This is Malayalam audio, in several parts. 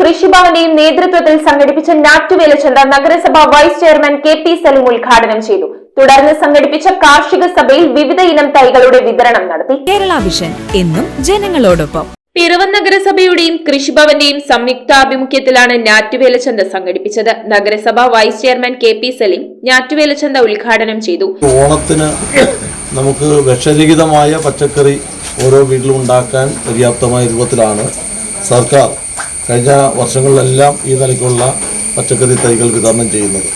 കൃഷിഭവന്റെയും നേതൃത്വത്തിൽ സംഘടിപ്പിച്ച നാറ്റുവേലചന്ത നഗരസഭ vice chairman K P Saleem ഉദ്ഘാടനം ചെയ്തു. തുടർന്ന് സംഘടിപ്പിച്ച കാർഷിക സഭയിൽ വിവിധ ഇനം തൈകളുടെ വിതരണം നടത്തി. കേരള വിഷൻ എന്നും ജനങ്ങളോടൊപ്പം. പിറവം നഗരസഭയുടെയും കൃഷിഭവന്റെയും സംയുക്താഭിമുഖ്യത്തിലാണ് ഞാറ്റുവേലച്ചന്ത സംഘടിപ്പിച്ചത്. നഗരസഭ vice chairman K P Saleem ഞാറ്റുവേലച്ചന്ത ഉദ്ഘാടനം ചെയ്തു. ഓണത്തിന് നമുക്ക് വിഷരഹിതമായ പച്ചക്കറി ഓരോ വീട്ടിലും ഉണ്ടാക്കാൻ പര്യാപ്തമായ രൂപത്തിലാണ് സർക്കാർ കഴിഞ്ഞ വർഷങ്ങളിലെല്ലാം ഈ നിലയ്ക്കുള്ള പച്ചക്കറി തൈകൾ വിതരണം ചെയ്യുന്നത്.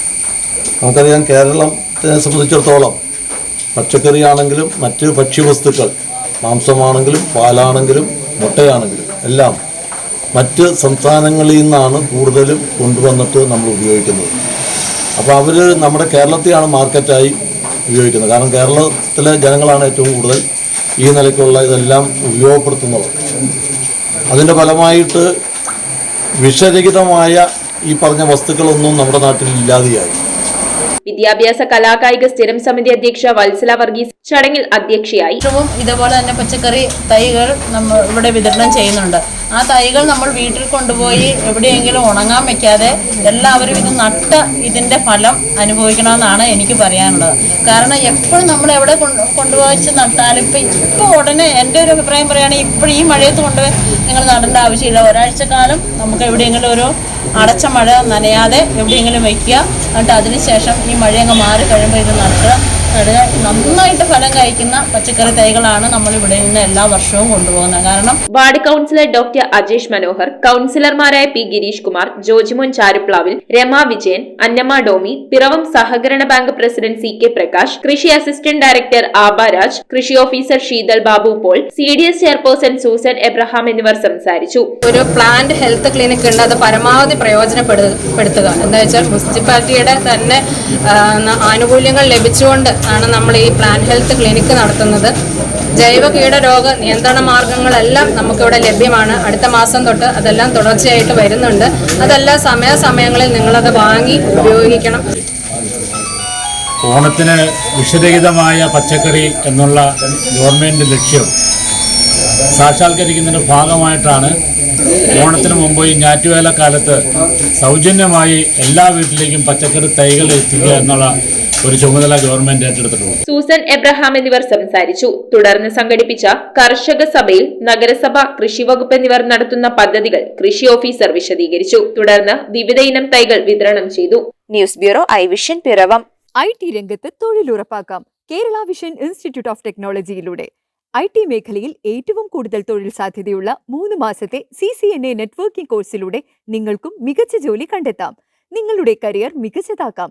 നമുക്കറിയാം കേരളത്തെ സംബന്ധിച്ചിടത്തോളം പച്ചക്കറിയാണെങ്കിലും മറ്റ് ഭക്ഷ്യവസ്തുക്കൾ മാംസമാണെങ്കിലും പാലാണെങ്കിലും മുട്ടയാണെങ്കിലും എല്ലാം മറ്റ് സംസ്ഥാനങ്ങളിൽ നിന്നാണ് കൂടുതലും കൊണ്ടുവന്നിട്ട് നമ്മൾ ഉപയോഗിക്കുന്നത്. അപ്പോൾ അവർ നമ്മുടെ കേരളത്തെയാണ് മാർക്കറ്റായി ഉപയോഗിക്കുന്നത്. കാരണം കേരളത്തിലെ ജനങ്ങളാണ് ഏറ്റവും കൂടുതൽ ഈ നിലയ്ക്കുള്ള ഇതെല്ലാം ഉപയോഗപ്പെടുത്തുന്നത്. അതിന്റെ ഫലമായിട്ട് വിഷരഹിതമായ ഈ പറഞ്ഞ വസ്തുക്കളൊന്നും നമ്മുടെ നാട്ടിൽ ഇല്ലാതെയായി. വിദ്യാഭ്യാസ കലാകായിക സ്ഥിരം സമിതി അധ്യക്ഷ വത്സല വർഗീസ് ചടങ്ങിൽ അധ്യക്ഷയായി. ഇതുപോലെ തന്നെ പച്ചക്കറി തൈകൾ നമ്മൾ ഇവിടെ വിതരണം ചെയ്യുന്നുണ്ട്. ആ തൈകൾ നമ്മൾ വീട്ടിൽ കൊണ്ടുപോയി എവിടെയെങ്കിലും ഉണങ്ങാൻ വെക്കാതെ എല്ലാവരും ഇത് നട്ട് ഇതിന്റെ ഫലം അനുഭവിക്കണമെന്നാണ് എനിക്ക് പറയാനുള്ളത്. കാരണം എപ്പോഴും നമ്മൾ എവിടെ കൊണ്ട് കൊണ്ടുപോയിച്ച് നട്ടാലും ഇപ്പം ഇപ്പോൾ ഉടനെ എന്റെ ഒരു അഭിപ്രായം പറയുകയാണെങ്കിൽ ഇപ്പോൾ ഈ മഴയത്ത് കൊണ്ടുപോയി നിങ്ങൾ നടേണ്ട ആവശ്യമില്ല. ഒരാഴ്ച കാലം നമുക്ക് എവിടെയെങ്കിലും ഒരു അടച്ച മഴ നനയാതെ എവിടെയെങ്കിലും വയ്ക്കുക എന്നിട്ട് അതിനുശേഷം ഈ മഴയങ്ങ് മാറി കഴിയുമ്പോൾ ഇത് നടുക നന്നായിട്ട് ഫലം കഴിക്കുന്ന പച്ചക്കറി തൈകളാണ് നമ്മൾ ഇവിടെ നിന്ന് എല്ലാ വർഷവും കൊണ്ടുപോകുന്നത്. കാരണം ward councillor doctor Ajesh Manohar കൌൺസിലർമാരായ P Girish Kumar Jojimon Charuplavil Rama Vijayan Annamma Domi Piravom സഹകരണ bank president C K Prakash കൃഷി അസിസ്റ്റന്റ് ഡയറക്ടർ ആബാരാജ് കൃഷി officer Sheethal Babu Paul C D S chairperson Susan Abraham എന്നിവർ സംസാരിച്ചു. ഒരു പ്ലാന്റ് ഹെൽത്ത് ക്ലിനിക് ഉണ്ട്. അത് പരമാവധി പ്രയോജനപ്പെടുത്തുക എന്താ വെച്ചാൽ മുനിസിപ്പാലിറ്റിയുടെ തന്നെ ആനുകൂല്യങ്ങൾ ലഭിച്ചുകൊണ്ട് ആണ് നമ്മൾ ഈ പ്ലാന്റ് ഹെൽത്ത് ക്ലിനിക്ക് നടത്തുന്നത്. ജൈവ കീടരോഗ നിയന്ത്രണ മാർഗങ്ങളെല്ലാം നമുക്കിവിടെ ലഭ്യമാണ്. അടുത്ത മാസം തൊട്ട് അതെല്ലാം തുടർച്ചയായിട്ട് വരുന്നുണ്ട്. അതെല്ലാം സമയാസമയങ്ങളിൽ നിങ്ങളത് വാങ്ങി ഉപയോഗിക്കണം. ഓണത്തിന് വിഷരഹിതമായ പച്ചക്കറി എന്നുള്ള ഗവൺമെന്റ് ലക്ഷ്യം സാക്ഷാത്കരിക്കുന്നതിന്റെ ഭാഗമായിട്ടാണ് ഓണത്തിന് മുമ്പ് ഈ ഞാറ്റുവേല കാലത്ത് സൗജന്യമായി എല്ലാ വീട്ടിലേക്കും പച്ചക്കറി തൈകൾ എത്തിക്കുക എന്നുള്ള ഒരു ചുമതല ഗവൺമെന്റ് ഏറ്റെടുത്തിട്ടുണ്ട്. സൂസൻ എബ്രഹാം എന്നിവർ സംസാരിച്ചു. തുടർന്ന് സംഘടിപ്പിച്ച കർഷക സഭയിൽ നഗരസഭ കൃഷി വകുപ്പ് എന്നിവർ നടത്തുന്ന പദ്ധതികൾ കൃഷി ഓഫീസർ വിശദീകരിച്ചു. തുടർന്ന് വിവിധ ഇനം തൈകൾ വിതരണം ചെയ്തു. News bureau I vision Piravom. I T രംഗത്ത് തൊഴിലുറപ്പാക്കാം. കേരള വിഷൻ ഇൻസ്റ്റിറ്റ്യൂട്ട് ഓഫ് ടെക്നോളജിയിലൂടെ. ഐ ടി മേഖലയിൽ ഏറ്റവും കൂടുതൽ തൊഴിൽ സാധ്യതയുള്ള മൂന്ന് മാസത്തെ C C N A networking കോഴ്സിലൂടെ നിങ്ങൾക്കും മികച്ച ജോലി കണ്ടെത്താം. നിങ്ങളുടെ കരിയർ മികച്ചതാക്കാം.